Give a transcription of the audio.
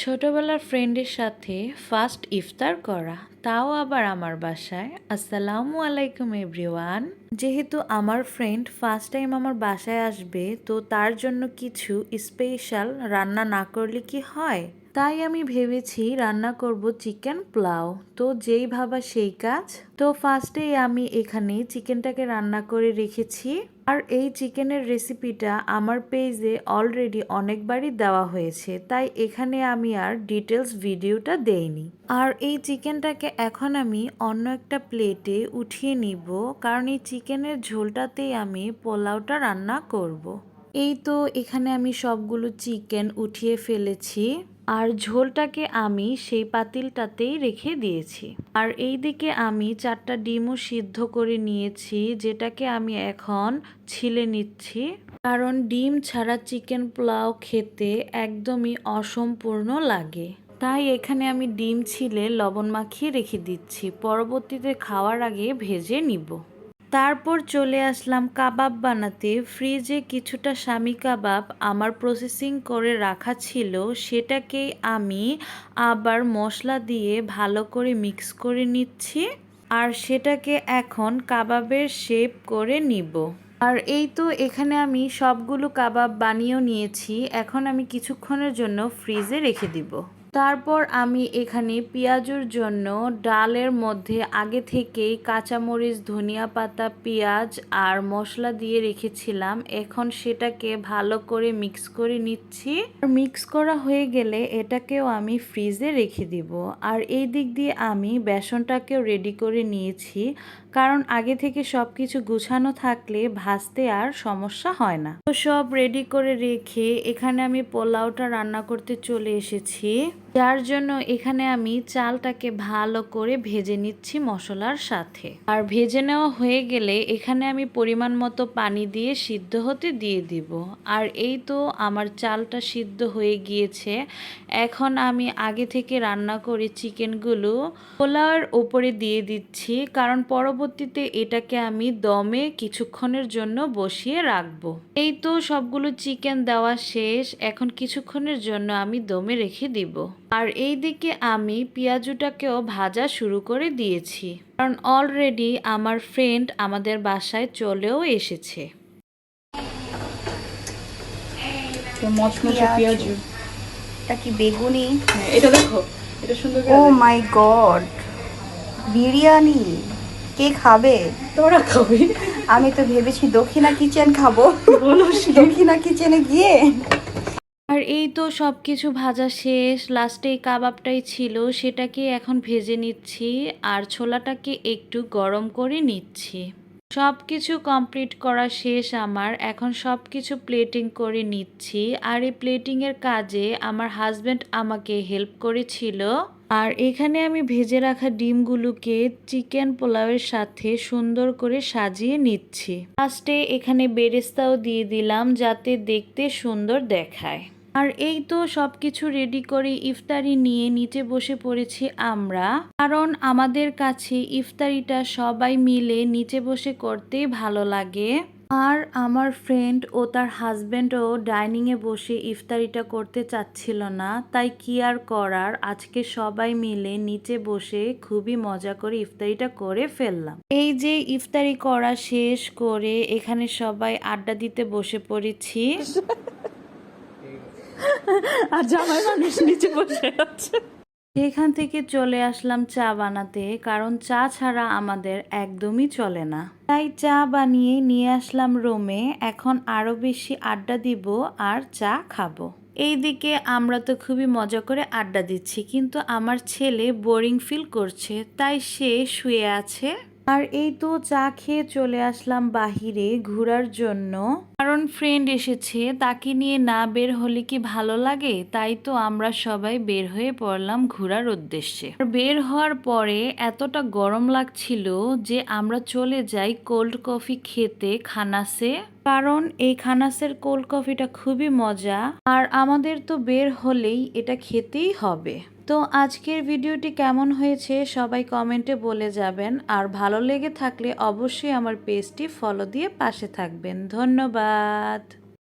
ছোটবেলার ফ্রেন্ডের সাথে ফার্স্ট ইফতার করা, তাও আবার আমার বাসায়। আসসালামু আলাইকুম এভরিওয়ান যেহেতু আমার ফ্রেন্ড ফার্স্ট টাইম আমার বাসায় আসবে, তো তার জন্য কিছু স্পেশাল রান্না না করলে কি হয়? তাই আমি ভেবেছি রান্না করব চিকেন পোলাও। তো যেই ভাবা সেই কাজ। তো ফার্স্টেই আমি এখানে চিকেনটাকে রান্না করে রেখেছি। আর এই চিকেনের রেসিপিটা আমার পেজে অলরেডি অনেকবারই দেওয়া হয়েছে। তাই এখানে আমি আর ডিটেলস ভিডিওটা দেইনি। আর এই চিকেনটাকে এখন আমি অন্য একটা প্লেটে উঠিয়ে নিব। কারণ এই চিকেনের ঝোলটাতেই আমি পোলাওটা রান্না করব। এই তো এখানে আমি সবগুলো চিকেন উঠিয়ে ফেলেছি। আর ঝোলটাকে আমি সেই পাতিলটাতেই রেখে দিয়েছি। আর এই দিকে আমি চারটা ডিমও সিদ্ধ করে নিয়েছি, যেটাকে আমি এখন ছিলে নিচ্ছি। কারণ ডিম ছাড়া চিকেন পোলাও খেতে একদমই অসম্পূর্ণ লাগে। তাই এখানে আমি ডিম ছিলে লবণ মাখিয়ে রেখে দিচ্ছি। পরবর্তীতে খাওয়ার আগে ভেজে নিব। তারপর চলে আসলাম কাবাব বানাতে। ফ্রিজে কিছুটা স্বামী কাবাব আমার প্রসেসিং করে রাখা ছিল, সেটাকেই আমি আবার মশলা দিয়ে ভালো করে মিক্স করে নিচ্ছি আর সেটাকে এখন কাবাবের শেপ করে নিব। আর এই তো এখানে আমি সবগুলো কাবাব বানিয়েও নিয়েছি, এখন আমি কিছুক্ষণের জন্য ফ্রিজে রেখে দিব। তারপর আমি এখানে পেঁয়াজুর জন্য ডালের মধ্যে আগে থেকেই কাঁচামরিচ, ধনিয়া পাতা, পেঁয়াজ আর মশলা দিয়ে রেখেছিলাম। এখন সেটাকে ভালো করে মিক্স করে নিচ্ছি। আর মিক্স করা হয়ে গেলে এটাকেও আমি ফ্রিজে রেখে দিব। আর এই দিক দিয়ে আমি বেসনটাকেও রেডি করে নিয়েছি। কারণ আগে থেকে সব কিছু গুছানো থাকলে ভাজতে আর সমস্যা হয় না। তো সব রেডি করে রেখে এখানে আমি পোলাওটা রান্না করতে চলে এসেছি। যার জন্য এখানে আমি চালটাকে ভালো করে ভেজে নিচ্ছি মশলার সাথে। আর ভেজে নেওয়া হয়ে গেলে এখানে আমি পরিমাণ মতো পানি দিয়ে সিদ্ধ হতে দিয়ে দিব। আর এই তো আমার চালটা সিদ্ধ হয়ে গিয়েছে। এখন আমি আগে থেকে রান্না করে চিকেনগুলো পোলাওয়ের ওপরে দিয়ে দিচ্ছি। কারণ পরবর্তীতে এটাকে আমি দমে কিছুক্ষণের জন্য বসিয়ে রাখব। এই তো সবগুলো চিকেন দেওয়া শেষ। এখন কিছুক্ষণের জন্য আমি দমে রেখে দিব। আর এই দিকে আমি পেঁয়াজুটাকেও ভাজা শুরু করে দিয়েছি। কারণ অলরেডি আমার ফ্রেন্ড আমাদের বাসায় চলেও এসেছে। এটা কি বেগুনি? হ্যাঁ, এটা দেখো এটা সুন্দর ও মাই গড বিরিয়ানি? কে খাবে? তোরা খাবি। আমি তো ভেবেছি দক্ষিণা কিচেন খাব। দক্ষিণা কিচেনে গিয়ে আর এই তো সব কিছু ভাজা শেষ লাস্টে এই কাবাবটাই ছিল, সেটাকে এখন ভেজে নিচ্ছি আর ছোলাটাকে একটু গরম করে নিচ্ছি। সব কিছু কমপ্লিট করা শেষ আমার, এখন সব কিছু প্লেটিং করে নিচ্ছি আর এই প্লেটিংয়ের কাজে আমার হাজব্যান্ড আমাকে হেল্প করেছিল। আর এখানে আমি ভেজে রাখা ডিমগুলোকে চিকেন পোলাওয়ের সাথে সুন্দর করে সাজিয়ে নিচ্ছি। ফার্স্টে এখানে বেরেস্তাও দিয়ে দিলাম যাতে দেখতে সুন্দর দেখায়। আর এই তো সব কিছু রেডি করে ইফতারি নিয়ে নিচে বসে পড়েছি আমরা। কারণ আমাদের কাছে ইফতারিটা সবাই মিলে নিচে বসে করতেই ভালো লাগে। আর আমার ফ্রেন্ড ও তার হাজব্যান্ডও ডাইনিংয়ে বসে ইফতারিটা করতে চাচ্ছিল না, তাই কি আর করার? আজকে সবাই মিলে নিচে বসে খুবই মজা করে ইফতারিটা করে ফেললাম। এই যে ইফতারি করা শেষ করে এখানে সবাই আড্ডা দিতে বসে পড়েছি। আর জামাই মানুষ নিচে বসে আছে। এখান থেকে চলে আসলাম চা বানাতে, কারণ চা ছাড়া আমাদের একদমই চলে না। তাই চা বানিয়ে নিয়ে আসলাম রোমে, এখন আরও বেশি আড্ডা দিব আর চা খাব। এইদিকে আমরা তো খুবই মজা করে আড্ডা দিচ্ছি, কিন্তু আমার ছেলে বোরিং ফিল করছে, তাই সে শুয়ে আছে। আর এই তো চা খেয়ে চলে আসলাম বাহিরে ঘোরার জন্য। কারণ ফ্রেন্ড এসেছে, তাকে নিয়ে না বের হলে কি ভালো লাগে? তাই তো আমরা সবাই বের হয়ে পড়লাম ঘোরার উদ্দেশ্যে। বের হওয়ার পরে এতটা গরম লাগছিল যে আমরা চলে যাই কোল্ড কফি খেতে খানাসে। কারণ এই খানাসের কোল্ড কফিটা খুবই মজা, আর আমাদের তো বের হলেই এটা খেতেই হবে। তো আজকের ভিডিওটি কেমন হয়েছে সবাই কমেন্টে বলে যাবেন। আর ভালো লেগে থাকলে অবশ্যই আমার পেজটি ফলো দিয়ে পাশে থাকবেন। ধন্যবাদ।